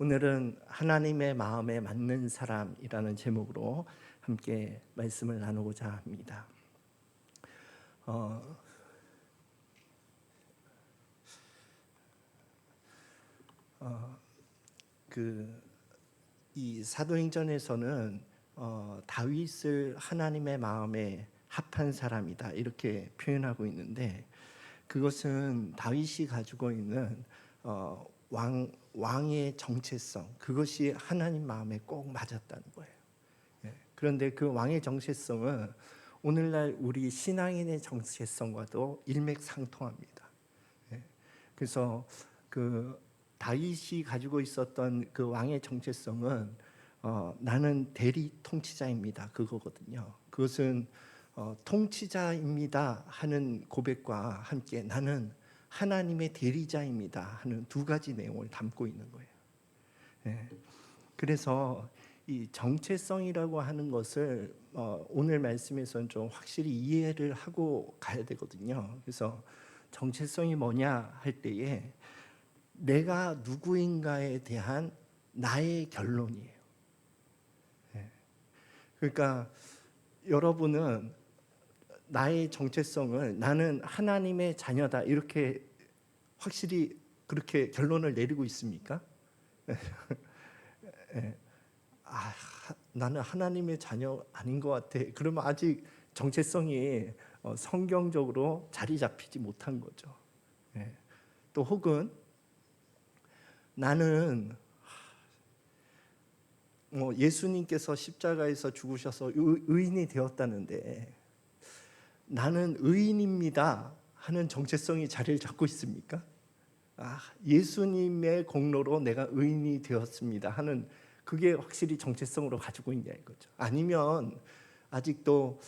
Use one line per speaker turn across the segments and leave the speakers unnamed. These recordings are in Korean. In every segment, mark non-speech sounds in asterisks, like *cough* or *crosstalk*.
오늘은 하나님의 마음에 맞는 사람이라는 제목으로 함께 말씀을 나누고자 합니다. 어, 어, 그이 사도행전에서는 어, 다윗을 하나님의 마음에 합한 사람이다 이렇게 표현하고 있는데 그것은 다윗이 가지고 있는 어, 왕 왕의 정체성 그것이 하나님 마음에 꼭 맞았다는 거예요. 예. 그런데 그 왕의 정체성은 오늘날 우리 신앙인의 정체성과도 일맥상통합니다. 예. 그래서 그 다윗이 가지고 있었던 그 왕의 정체성은 어, 나는 대리 통치자입니다. 그거거든요. 그것은 어, 통치자입니다 하는 고백과 함께 나는 하나님의 대리자입니다 하는 두 가지 내용을 담고 있는 거예요. 예. 그래서 이 정체성이라고 하는 것을 어, 오늘 말씀에서는 좀 확실히 이해를 하고 가야 되거든요. 그래서 정체성이 뭐냐 할 때에 내가 누구인가에 대한 나의 결론이에요. 예. 그러니까 여러분은 나의 정체성을 나는 하나님의 자녀다 이렇게 확실히 그렇게 결론을 내리고 있습니까? *laughs* 예. 아, 나는 하나님의 자녀 아닌 것 같아. 그러면 아직 정체성이 어, 성경적으로 자리 잡히지 못한 거죠. 예. 또 혹은 나는 뭐 예수님께서 십자가에서 죽으셔서 의인이 되었다는데 나는 의인입니다 하는 정체성이 자리를 잡고 있습니까? 아, 예수님의 공로로 내가 의인이 되었습니다 하는 그게 확실히 정체성으로 가지고 있냐 이거죠. 아니면 아직도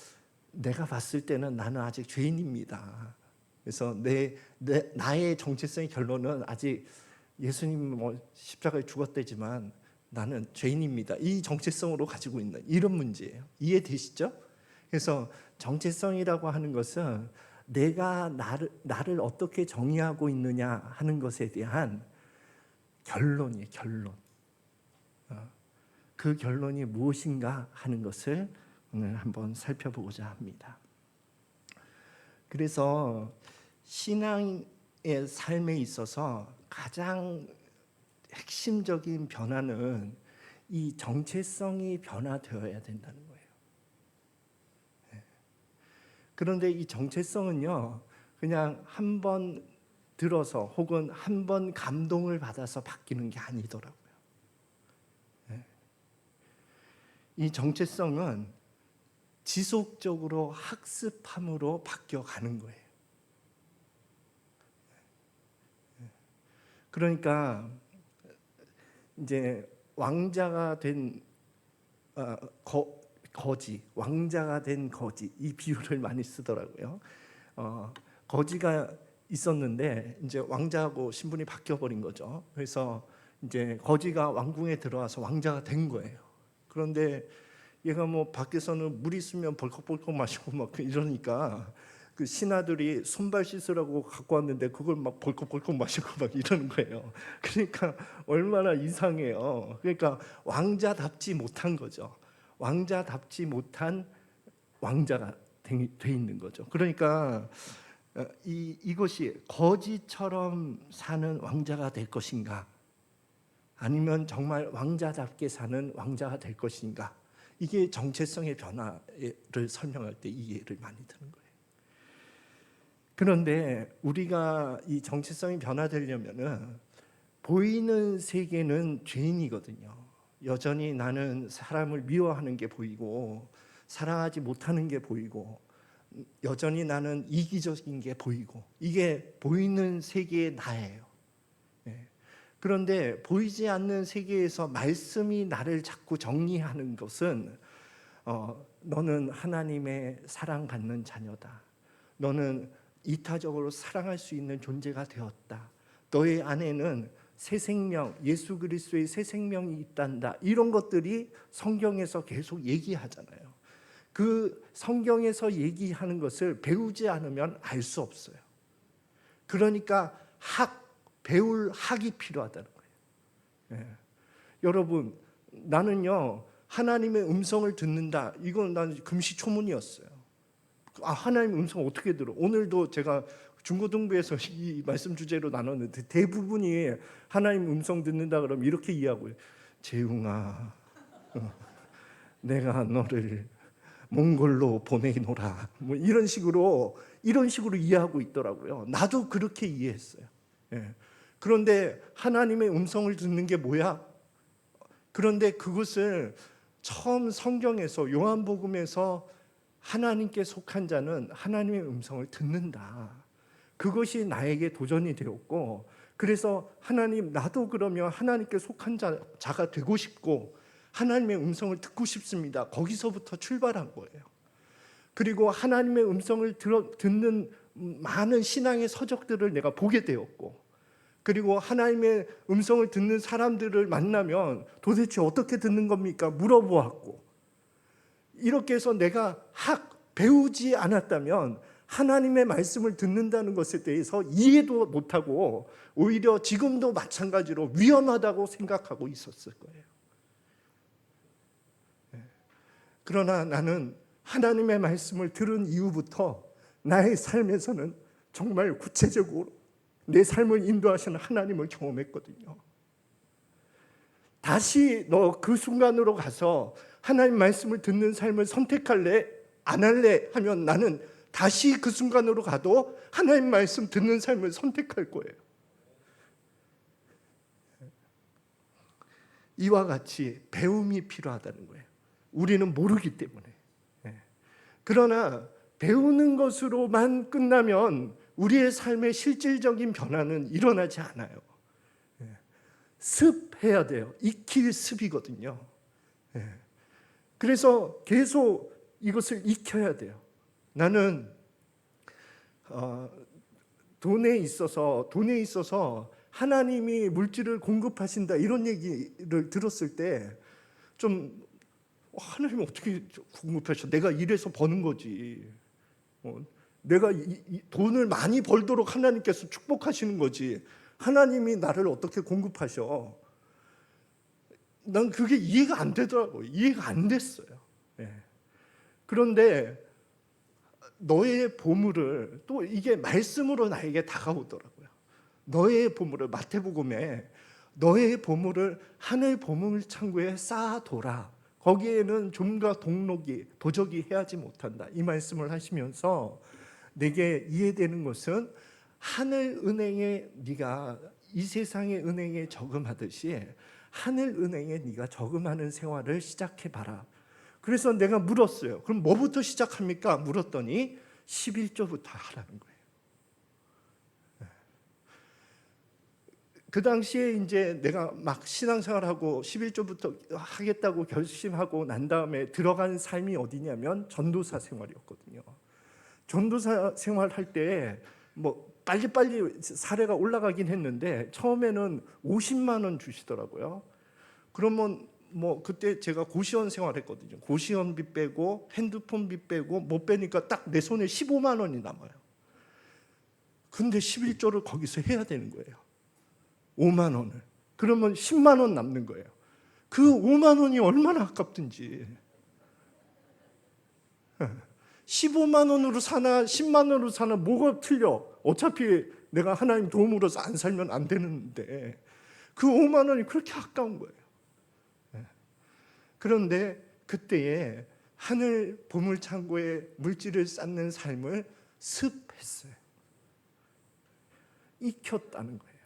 내가 봤을 때는 나는 아직 죄인입니다. 그래서 내, 내 나의 정체성의 결론은 아직 예수님 뭐 십자가에 죽었대지만 나는 죄인입니다. 이 정체성으로 가지고 있는 이런 문제예요. 이해되시죠? 그래서 정체성이라고 하는 것은 내가 나를, 나를 어떻게 정의하고 있느냐 하는 것에 대한 결론이에요. 결론. 어, 그 결론이 무엇인가 하는 것을 오늘 한번 살펴보고자 합니다. 그래서 신앙의 삶에 있어서 가장 핵심적인 변화는 이 정체성이 변화되어야 된다는 거예요. 예. 그런데 이 정체성은요, 그냥 한 번 들어서 혹은 한 번 감동을 받아서 바뀌는 게 아니더라고요. 예. 이 정체성은 지속적으로 학습함으로 바뀌어 가는 거예요. 그러니까 이제 왕자가 된 어, 거, 거지, 왕자가 된 거지 이 비유를 *laughs* 많이 쓰더라고요. 어, 거지가 있었는데 이제 왕자하고 신분이 바뀌어 버린 거죠. 그래서 이제 거지가 왕궁에 들어와서 왕자가 된 거예요. 그런데 얘가 뭐 밖에서는 물 있으면 벌컥벌컥 마시고 막 이러니까 그 신하들이 손발 씻으라고 갖고 왔는데 그걸 막 벌컥벌컥 마시고 막 이러는 거예요. 그러니까 얼마나 이상해요. 그러니까 왕자답지 못한 거죠. 왕자답지 못한 왕자가 돼 있는 거죠. 그러니까 어, 이 이것이 거지처럼 사는 왕자가 될 것인가? 아니면 정말 왕자답게 사는 왕자가 될 것인가? 이게 정체성의 변화를 설명할 때 이해를 많이 드는 거예요. 그런데 우리가 이 정체성이 변화되려면은 보이는 세계는 죄인이거든요. 여전히 나는 사람을 미워하는 게 보이고 사랑하지 못하는 게 보이고 여전히 나는 이기적인 게 보이고 이게 보이는 세계의 나예요. 예. 그런데 보이지 않는 세계에서 말씀이 나를 자꾸 정리하는 것은 어, 너는 하나님의 사랑받는 자녀다. 너는 이타적으로 사랑할 수 있는 존재가 되었다. 너의 안에는 새 생명, 예수 그리스도의 새 생명이 있단다. 이런 것들이 성경에서 계속 얘기하잖아요. 그 성경에서 얘기하는 것을 배우지 않으면 알 수 없어요. 그러니까 학, 배울 학이 필요하다는 거예요. 예. 여러분 나는요 하나님의 음성을 듣는다. 이건 난 금시초문이었어요. 아 하나님 음성 어떻게 들어? 오늘도 제가 중고등부에서 *laughs* 이 말씀 주제로 나눴는데 대부분이 하나님 음성 듣는다 그러면 이렇게 이해하고요. 재웅아, 어, 내가 너를 몽골로 보내노라. 뭐 이런 식으로 이런 식으로 이해하고 있더라고요. 나도 그렇게 이해했어요. 예. 그런데 하나님의 음성을 듣는 게 뭐야? 그런데 그것을 처음 성경에서 요한복음에서 하나님께 속한 자는 하나님의 음성을 듣는다. 그것이 나에게 도전이 되었고 그래서 하나님 나도 그러면 하나님께 속한 자, 자가 되고 싶고 하나님의 음성을 듣고 싶습니다. 거기서부터 출발한 거예요. 그리고 하나님의 음성을 들어, 듣는 많은 신앙의 서적들을 내가 보게 되었고 그리고 하나님의 음성을 듣는 사람들을 만나면 도대체 어떻게 듣는 겁니까? 물어보았고 이렇게 해서 내가 학 배우지 않았다면 하나님의 말씀을 듣는다는 것에 대해서 이해도 못하고 오히려 지금도 마찬가지로 위험하다고 생각하고 있었을 거예요. 네. 그러나 나는 하나님의 말씀을 들은 이후부터 나의 삶에서는 정말 구체적으로 내 삶을 인도하시는 하나님을 경험했거든요. 다시 너 그 순간으로 가서 하나님 말씀을 듣는 삶을 선택할래? 안 할래? 하면 나는 다시 그 순간으로 가도 하나님 말씀 듣는 삶을 선택할 거예요. 이와 같이 배움이 필요하다는 거예요. 우리는 모르기 때문에. 예. 그러나 배우는 것으로만 끝나면 우리의 삶의 실질적인 변화는 일어나지 않아요. 예. 습해야 돼요. 익힐 습이거든요. 예. 그래서 계속 이것을 익혀야 돼요. 나는 어, 돈에 있어서 돈에 있어서 하나님이 물질을 공급하신다 이런 얘기를 들었을 때좀 어, 하나님 어떻게 공급하셔? 내가 일해서 버는 거지. 어, 내가 이, 이 돈을 많이 벌도록 하나님께서 축복하시는 거지. 하나님이 나를 어떻게 공급하셔? 난 그게 이해가 안 되더라고요. 이해가 안 됐어요. 예. 그런데 너의 보물을 또 이게 말씀으로 나에게 다가오더라고요. 너의 보물을 마태복음에 너의 보물을 하늘 보물 창고에 쌓아둬라. 거기에는 좀과 동록이 도적이 해하지 못한다. 이 말씀을 하시면서 내게 이해되는 것은 하늘 은행에 네가 이 세상의 은행에 저금하듯이 하늘 은행에 네가 저금하는 생활을 시작해 봐라. 그래서 내가 물었어요. 그럼 뭐부터 시작합니까? 물었더니 11조부터 하라는 거예요. 네. 그 당시에 이제 내가 막 신앙생활하고 11조부터 하겠다고 결심하고 난 다음에 들어간 삶이 어디냐면 전도사 생활이었거든요. 전도사 생활할 때 뭐 빨리빨리 사례가 올라가긴 했는데 처음에는 50만 원 주시더라고요. 그러면 뭐 그때 제가 고시원 생활했거든요. 고시원비 빼고 핸드폰비 빼고 못 빼니까 딱 내 손에 15만 원이 남아요. 근데 11조를 거기서 해야 되는 거예요. 5만 원을. 그러면 10만 원 남는 거예요. 그 5만 원이 얼마나 아깝든지. 15만 원으로 사나 10만 원으로 사나 뭐가 틀려? 어차피 내가 하나님 도움으로서 안 살면 안 되는데 그 5만 원이 그렇게 아까운 거예요. 그런데 그때에 하늘 보물 창고에 물질을 쌓는 삶을 습했어요. 익혔다는 거예요.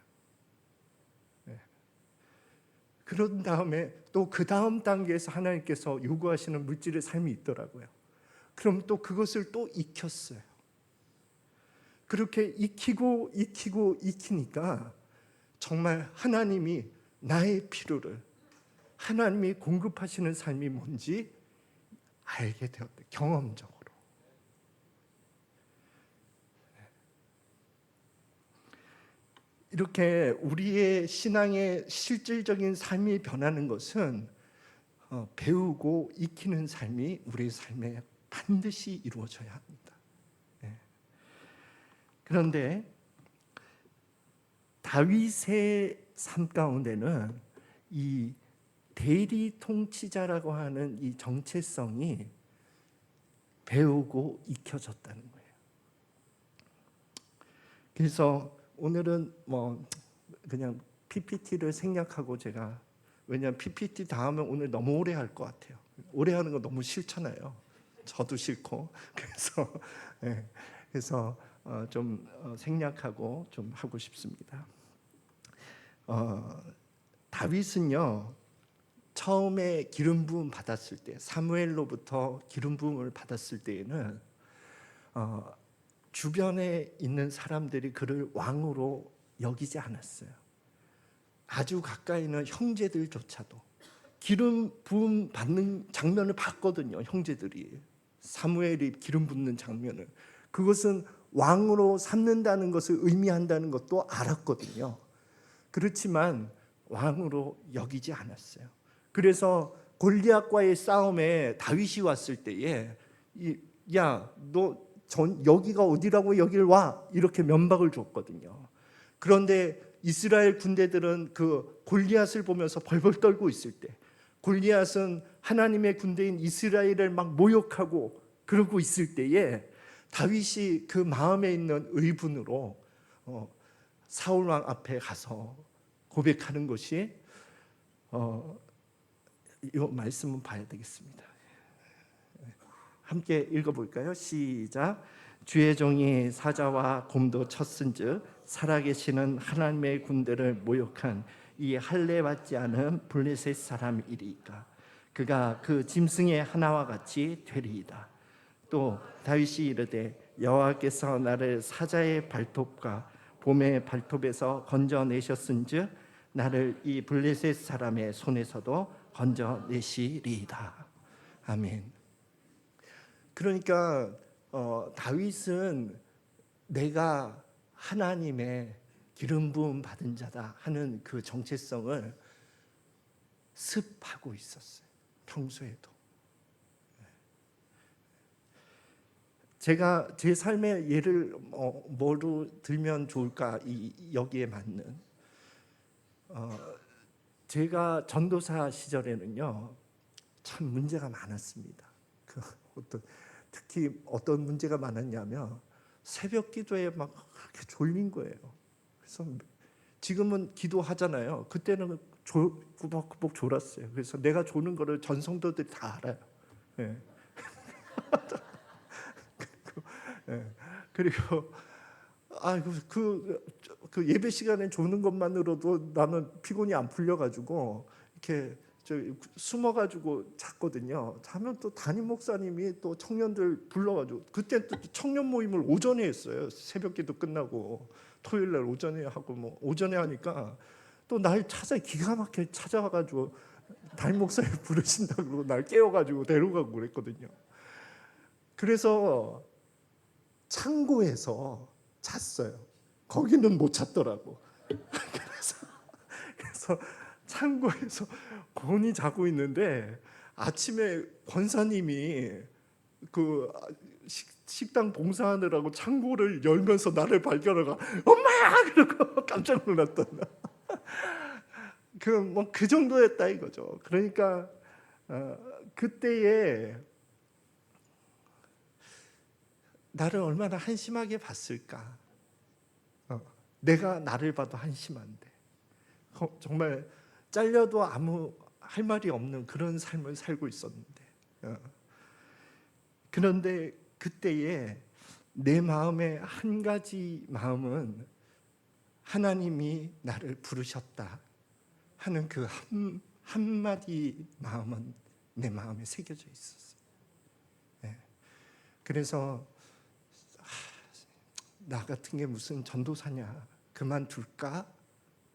네. 그런 다음에 또 그 다음 단계에서 하나님께서 요구하시는 물질의 삶이 있더라고요. 그럼 또 그것을 또 익혔어요. 그렇게 익히고 익히고 익히니까 정말 하나님이 나의 필요를 하나님이 공급하시는 삶이 뭔지 알게 되었대 경험적으로. 이렇게 우리의 신앙의 실질적인 삶이 변하는 것은 어, 배우고 익히는 삶이 우리의 삶에 반드시 이루어져야 합니다. 네. 그런데 다윗의 삶 가운데는 이 대리 통치자라고 하는 이 정체성이 배우고 익혀졌다는 거예요. 그래서 오늘은 뭐 그냥 PPT를 생략하고 제가 왜냐하면 PPT 다음에 오늘 너무 오래 할 것 같아요. 오래 하는 거 너무 싫잖아요. 저도 싫고 *laughs* 그래서 예, 그래서 어, 좀 어, 생략하고 좀 하고 싶습니다. 어, 다윗은요 처음에 기름 부음 받았을 때 사무엘로부터 기름 부음을 받았을 때에는 어, 주변에 있는 사람들이 그를 왕으로 여기지 않았어요. 아주 가까이 있는 형제들조차도 기름 부음 받는 장면을 봤거든요. 형제들이 사무엘이 기름 붓는 장면을 그것은 왕으로 삼는다는 것을 의미한다는 것도 알았거든요. 그렇지만 왕으로 여기지 않았어요. 그래서 골리앗과의 싸움에 다윗이 왔을 때에 야너 여기가 어디라고 여길 와 이렇게 면박을 줬거든요. 그런데 이스라엘 군대들은 그 골리앗을 보면서 벌벌 떨고 있을 때 골리앗은 하나님의 군대인 이스라엘을 막 모욕하고 그러고 있을 때에 다윗이 그 마음에 있는 의분으로 어, 사울 왕 앞에 가서 고백하는 것이 어, 이 말씀은 봐야 되겠습니다. 함께 읽어볼까요? 시작. 주의 종이 사자와 곰도 쳤은즉 살아계시는 하나님의 군대를 모욕한 이 할례 받지 않은 블레셋 사람이리까 그가 그 짐승의 하나와 같이 되리이다. 또 다윗이 이르되 여호와께서 나를 사자의 발톱과 봄의 발톱에서 건져내셨은즉 나를 이 블레셋 사람의 손에서도 건져내시리이다. 아멘. 그러니까 어, 다윗은 내가 하나님의 기름 부음 받은 자다 하는 그 정체성을 습하고 있었어요. 평소에도. 제가 제 삶의 예를 어, 뭐로 들면 좋을까 이, 여기에 맞는 어, 제가 전도사 시절에는요 참 문제가 많았습니다. 그 어떤 특히 어떤 문제가 많았냐면 새벽 기도에 막 그렇게 졸린 거예요. 그래서 지금은 기도하잖아요. 그때는 조, 꾸벅꾸벅 졸았어요. 그래서 내가 조는 거를 전 성도들이 다 알아요. 예. *laughs* 그리고, 예. 그리고 아그 그, 그 예배 시간에 조는 것만으로도 나는 피곤이 안 풀려가지고 이렇게 저 숨어가지고 잤거든요. 자면 또 담임 목사님이 또 청년들 불러가지고 그때 또 청년 모임을 오전에 했어요. 새벽기도 끝나고 토요일 날 오전에 하고 뭐 오전에 하니까 또 날 찾아 기가 막히게 찾아와가지고 담임 목사님 *laughs* 부르신다 그러고 날 깨워가지고 데려가고 그랬거든요. 그래서 창고에서 잤어요. 거기는 못 잤더라고. *laughs* 그래서 그래서 창고에서 곤히 자고 있는데 아침에 권사님이 그 식, 당 봉사하느라고 창고를 열면서 나를 발견하고 엄마야 그러고 *laughs* 깜짝 놀랐던 *laughs* 그뭐 그 정도였다 이거죠. 그러니까 어, 그때에 나를 얼마나 한심하게 봤을까. 어, 내가 나를 봐도 한심한데 어, 정말 잘려도 아무 할 말이 없는 그런 삶을 살고 있었는데 어. 그런데 그때에 내 마음의 한 가지 마음은 하나님이 나를 부르셨다 하는 그 한, 한마디 마음은 내 마음에 새겨져 있었어요. 네. 그래서 나 같은 게 무슨 전도사냐 그만둘까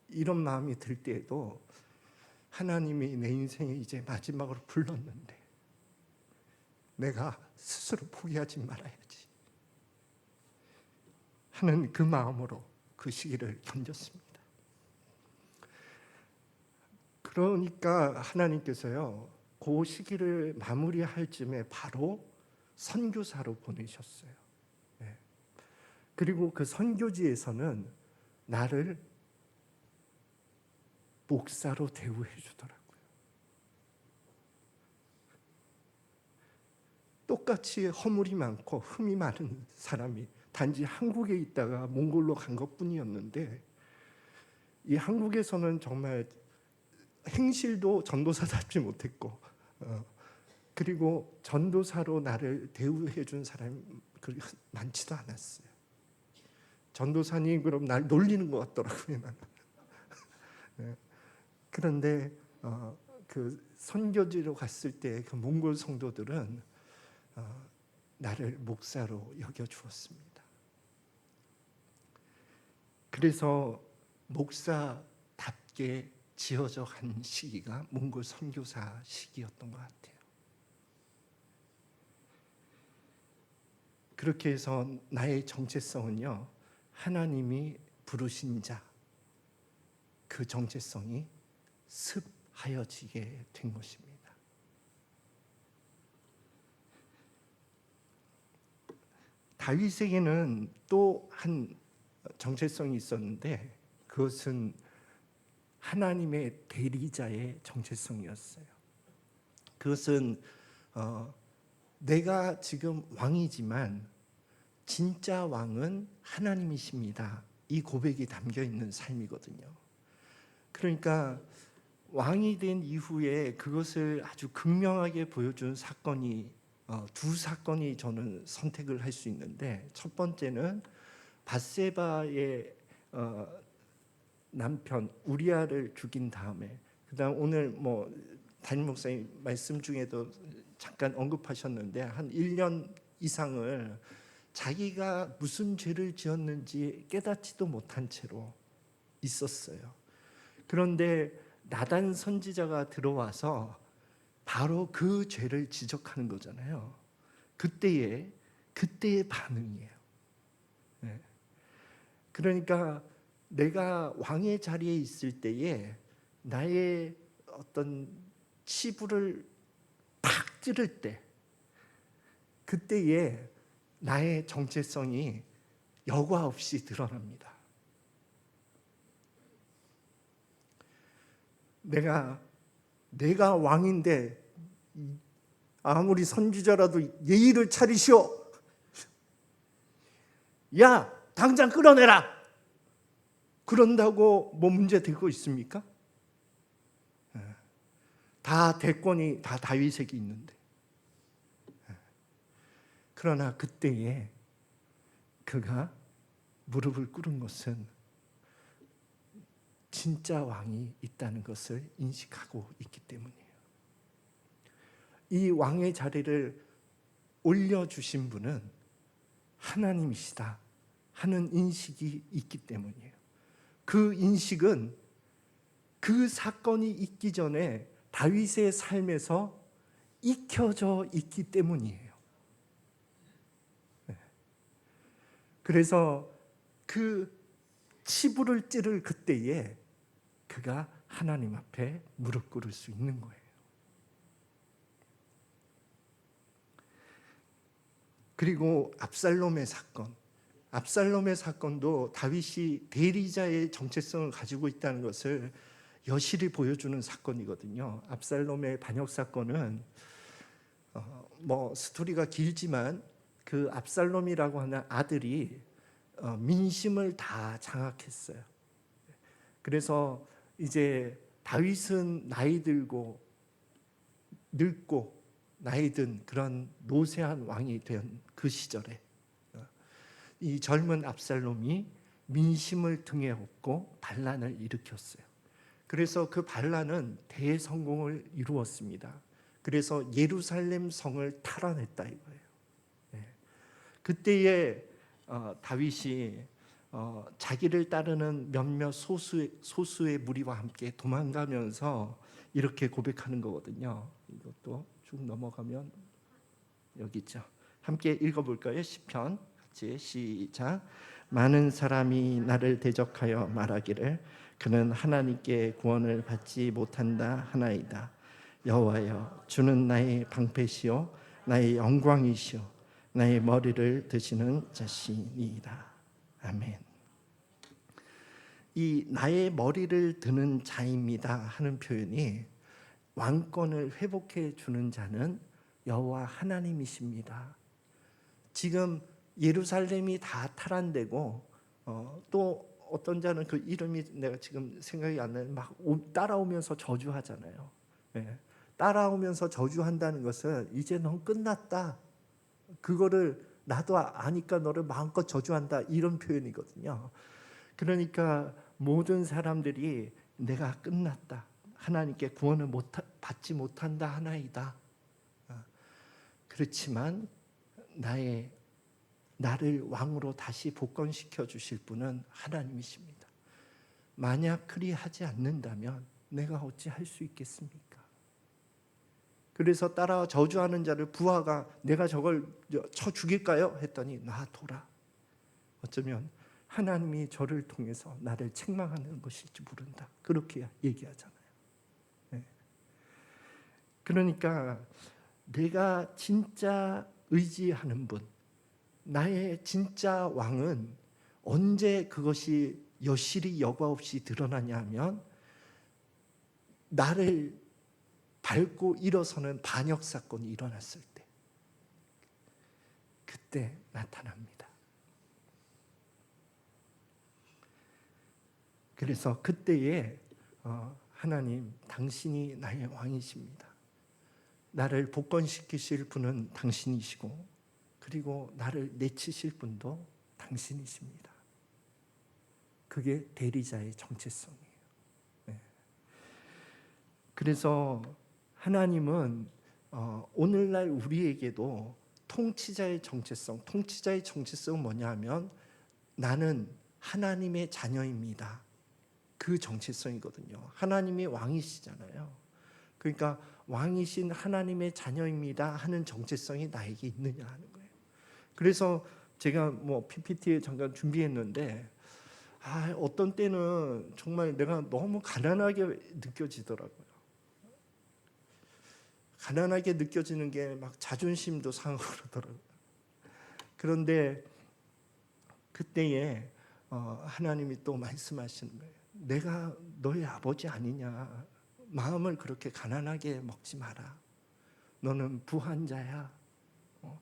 이런 마음이 들 때에도 하나님이 내 인생에 이제 마지막으로 불렀는데 내가 스스로 포기하지 말아야지 하는 그 마음으로 그 시기를 견뎠습니다. 그러니까 하나님께서요 그 시기를 마무리할 쯤에 바로 선교사로 보내셨어요. 그리고 그 선교지에서는 나를 목사로 대우해 주더라고요. 똑같이 허물이 많고 흠이 많은 사람이 단지 한국에 있다가 몽골로 간 것뿐이었는데 이 한국에서는 정말 행실도 전도사답지 못했고 어, 그리고 전도사로 나를 대우해 준 사람이 그렇게 많지도 않았어요. 전도사님 그럼 날 놀리는 것 같더라고요. *laughs* 네. 그런데 어, 그 선교지로 갔을 때 그 몽골 성도들은 어, 나를 목사로 여겨 주었습니다. 그래서 목사답게 지어져 간 시기가 몽골 선교사 시기였던 것 같아요. 그렇게 해서 나의 정체성은요 하나님이 부르신 자 그 정체성이 습하여지게 된 것입니다. 다윗에게는 또 한 정체성이 있었는데 그것은 하나님의 대리자의 정체성이었어요. 그것은 어, 내가 지금 왕이지만 진짜 왕은 하나님이십니다. 이 고백이 담겨 있는 삶이거든요. 그러니까 왕이 된 이후에 그것을 아주 극명하게 보여준 사건이 어, 두 사건이 저는 선택을 할 수 있는데 첫 번째는 바세바의 어, 남편 우리아를 죽인 다음에 그다음 오늘 뭐 담임 목사님 말씀 중에도 잠깐 언급하셨는데 한 1년 이상을 자기가 무슨 죄를 지었는지 깨닫지도 못한 채로 있었어요. 그런데 나단 선지자가 들어와서 바로 그 죄를 지적하는 거잖아요. 그때의 그때의 반응이에요. 네. 그러니까 내가 왕의 자리에 있을 때에 나의 어떤 치부를 팍 찌를 때 그때에 나의 정체성이 여과 없이 드러납니다. 내가 내가 왕인데 아무리 선지자라도 예의를 차리시오. 야, 당장 끌어내라. 그런다고 뭐 문제 되고 있습니까? 예. 다 대권이 다 다윗에게 있는데. 예. 그러나 그때에 그가 무릎을 꿇은 것은 진짜 왕이 있다는 것을 인식하고 있기 때문이에요. 이 왕의 자리를 올려주신 분은 하나님이시다 하는 인식이 있기 때문이에요. 그 인식은 그 사건이 있기 전에 다윗의 삶에서 익혀져 있기 때문이에요. 그래서 그 치부를 찌를 그때에 그가 하나님 앞에 무릎 꿇을 수 있는 거예요. 그리고 압살롬의 사건, 압살롬의 사건도 다윗이 대리자의 정체성을 가지고 있다는 것을 여실히 보여주는 사건이거든요. 압살롬의 반역 사건은 어, 뭐 스토리가 길지만 그 압살롬이라고 하는 아들이 어, 민심을 다 장악했어요. 그래서 이제 다윗은 나이 들고 늙고 나이 든 그런 노쇠한 왕이 된 그 시절에 어, 이 젊은 압살롬이 민심을 등에 업고 반란을 일으켰어요. 그래서 그 반란은 대성공을 이루었습니다. 그래서 예루살렘 성을 탈환했다 이거예요. 네. 그때에 어, 다윗이 어, 자기를 따르는 몇몇 소수의, 소수의 무리와 함께 도망가면서 이렇게 고백하는 거거든요. 이것도 쭉 넘어가면 여기 있죠. 함께 읽어볼까요? 시편 같이 시작. 많은 사람이 나를 대적하여 말하기를 그는 하나님께 구원을 받지 못한다 하나이다. 여호와여, 주는 나의 방패시요 나의 영광이시요 나의 머리를 드시는 자신이다. 아멘. 이 나의 머리를 드는 자입니다 하는 표현이 왕권을 회복해 주는 자는 여호와 하나님이십니다. 지금 예루살렘이 다 탈환되고 어, 또 어떤 자는 그 이름이 내가 지금 생각이 안 나요. 막 오- 따라오면서 저주하잖아요. 예. 따라오면서 저주한다는 것은 이제 넌 끝났다. 그거를 나도 아- 아니까 너를 마음껏 저주한다 이런 표현이거든요. 그러니까 모든 사람들이 내가 끝났다. 하나님께 구원을 못 받지 못한다 하나이다. 아, 그렇지만 나의 나를 왕으로 다시 복권시켜 주실 분은 하나님이십니다. 만약 그리 하지 않는다면 내가 어찌 할 수 있겠습니까? 그래서 따라 저주하는 자를 부하가 내가 저걸 쳐 죽일까요? 했더니 놔둬라. 어쩌면 하나님이 저를 통해서 나를 책망하는 것일지 모른다. 그렇게 얘기하잖아요. 네. 그러니까 내가 진짜 의지하는 분, 나의 진짜 왕은 언제 그것이 여실히 여과 없이 드러나냐 하면 나를 밟고 일어서는 반역 사건이 일어났을 때 그때 나타납니다. 그래서 그때에 어, 하나님 당신이 나의 왕이십니다. 나를 복권시키실 분은 당신이시고 그리고 나를 내치실 분도 당신이십니다. 그게 대리자의 정체성이에요. 네. 그래서 하나님은 어, 오늘날 우리에게도 통치자의 정체성, 통치자의 정체성은 뭐냐 하면 나는 하나님의 자녀입니다. 그 정체성이거든요. 하나님이 왕이시잖아요. 그러니까 왕이신 하나님의 자녀입니다 하는 정체성이 나에게 있느냐 하는 거예요. 그래서 제가 뭐 PPT에 잠깐 준비했는데 아, 어떤 때는 정말 내가 너무 가난하게 느껴지더라고요. 가난하게 느껴지는 게 막 자존심도 상하고 그러더라고요. 그런데 그때에 어, 하나님이 또 말씀하시는 거예요. 내가 너의 아버지 아니냐. 마음을 그렇게 가난하게 먹지 마라. 너는 부한 자야. 어,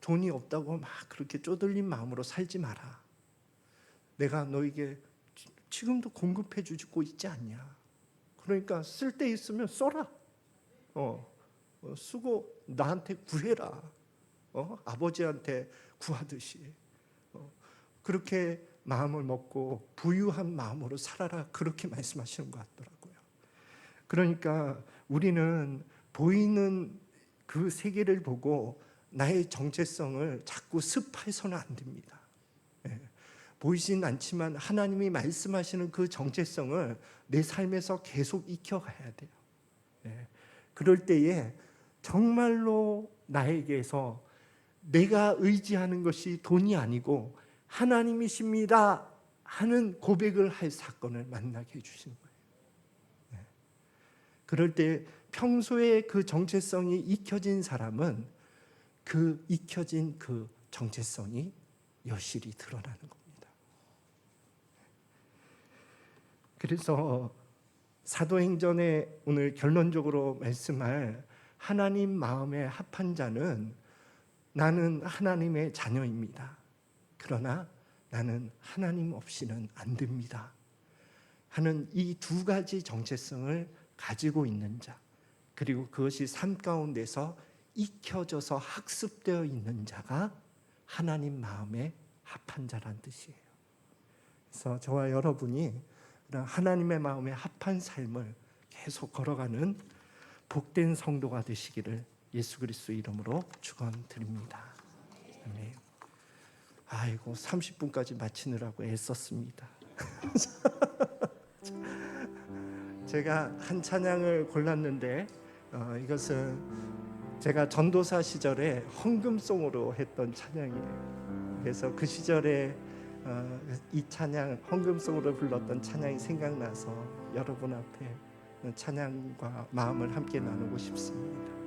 돈이 없다고 막 그렇게 쪼들린 마음으로 살지 마라. 내가 너에게 지- 지금도 공급해 주고 있지 않냐. 그러니까 쓸 데 있으면 써라. 어, 어, 쓰고 나한테 구해라. 어, 아버지한테 구하듯이. 어, 그렇게 마음을 먹고 부유한 마음으로 살아라. 그렇게 말씀하시는 것 같더라고요. 그러니까 우리는 보이는 그 세계를 보고 나의 정체성을 자꾸 습해서는 안 됩니다. 예. 보이진 않지만 하나님이 말씀하시는 그 정체성을 내 삶에서 계속 익혀가야 돼요. 예. 그럴 때에 정말로 나에게서 내가 의지하는 것이 돈이 아니고 하나님이십니다 하는 고백을 할 사건을 만나게 해주시는 거예요. 예. 그럴 때 평소에 그 정체성이 익혀진 사람은 그 익혀진 그 정체성이 여실히 드러나는 겁니다. 그래서 사도행전에 오늘 결론적으로 말씀할 하나님 마음에 합한 자는 나는 하나님의 자녀입니다. 그러나 나는 하나님 없이는 안 됩니다. 하는 이 두 가지 정체성을 가지고 있는 자, 그리고 그것이 삶 가운데서 익혀져서 학습되어 있는 자가 하나님 마음에 합한 자란 뜻이에요. 그래서 저와 여러분이 하나님의 마음에 합한 삶을 계속 걸어가는 복된 성도가 되시기를 예수 그리스도 이름으로 축원드립니다. 아멘. 아이고 30분까지 마치느라고 애썼습니다. *laughs* 제가 한 찬양을 골랐는데 어, 이것은 제가 전도사 시절에 헌금송으로 했던 찬양이에요. 그래서 그 시절에 어, 이 찬양 헌금송으로 불렀던 찬양이 생각나서 여러분 앞에 찬양과 마음을 함께 나누고 싶습니다.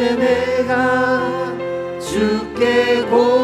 내가 주께 고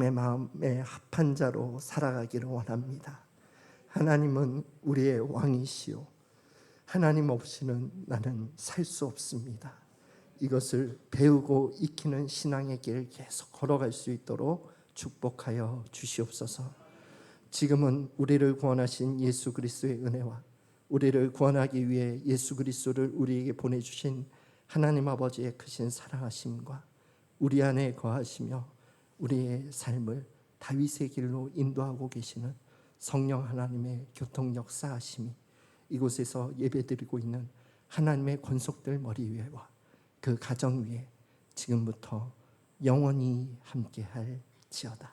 하나님의 마음에 합한 자로 살아가기를 원합니다. 하나님은 우리의 왕이시오. 하나님 없이는 나는 살 수 없습니다. 이것을 배우고 익히는 신앙의 길 계속 걸어갈 수 있도록 축복하여 주시옵소서. 지금은 우리를 구원하신 예수 그리스도의 은혜와 우리를 구원하기 위해 예수 그리스도를 우리에게 보내 주신 하나님 아버지의 크신 사랑하심과 우리 안에 거하시며 우리의 삶을 다윗의 길로 인도하고 계시는 성령 하나님의 교통 역사하심이 이곳에서 예배드리고 있는 하나님의 권속들 머리 위에와 그 가정 위에 지금부터 영원히 함께할 지어다.